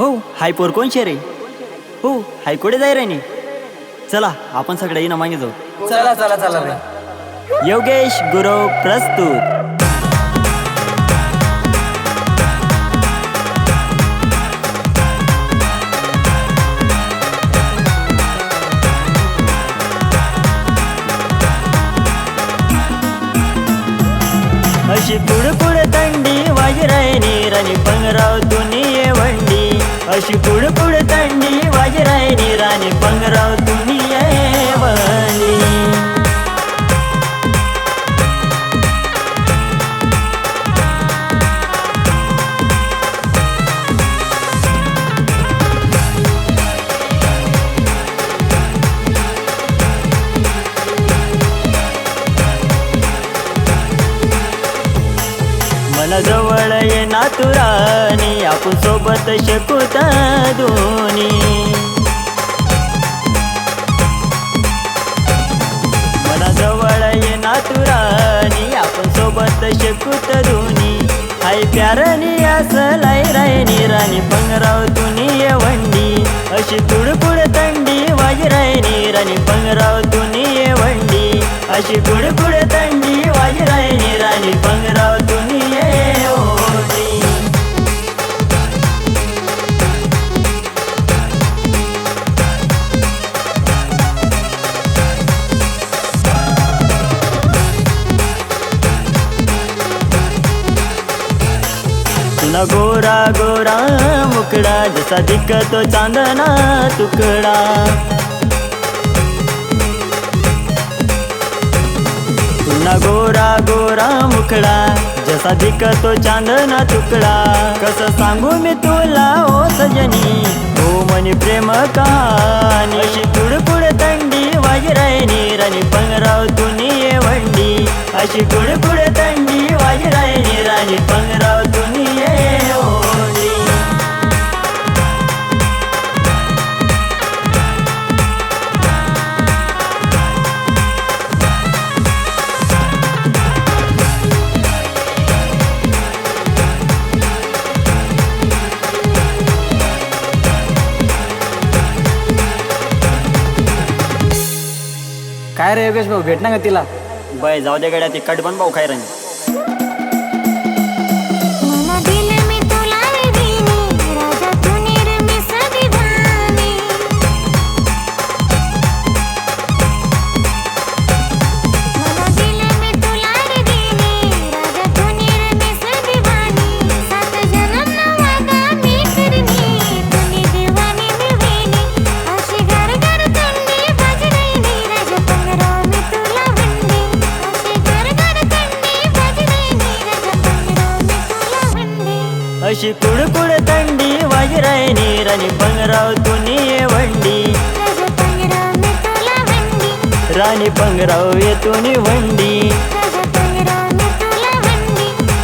हो हाय पोर कोण शे रे? हो हाय कुठे जाय रे नी? चला आपण सगळे येणं मागे जाऊ. चला चला चला रे योगेश गुरव प्रस्तुत. अशी पुढ पुढ थंडी मला जवळ ये नातुरानी आपण सोबत शकूत दोन्ही. मला जवळ ये नातुरानी आपण सोबत शकूत दोन्ही. आई प्यारनी असलाय राय निराणी पंगराव दुनिये वंडी. अशी कुडकुड थंडी वाजराय निराणी पंगराव दुनिये वंडी. अशी कुडकुड थंडी वाजराय निराणी पंग तुला गोरा गोरा मुकडा जसा दिखतो चांदना तुकडा. तुला गोरा गोरा मुकडा जसा दिखतो चांदना तुकडा. कसं सांगू मी तुला ओ सजनी हो मनी प्रेम कहाणी. अशी कुडकुड दंडी वाजरायनी निराणी पंगराव दुनिये वंडी. अशी कुडकुड दंडी वाजरायनी निराणी पंगराव काय रे योगेश भाऊ? भेट ना का तिला? बाय जाऊ दे गड्या ती पण भाऊ काय रंग अशी कुडकुड थंडी वाजराय निराणी पंगराव वंडी पंगराव मी वंडी. राणी पंगराव येतून वंडी.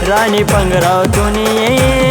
राणी पंगराव तुनी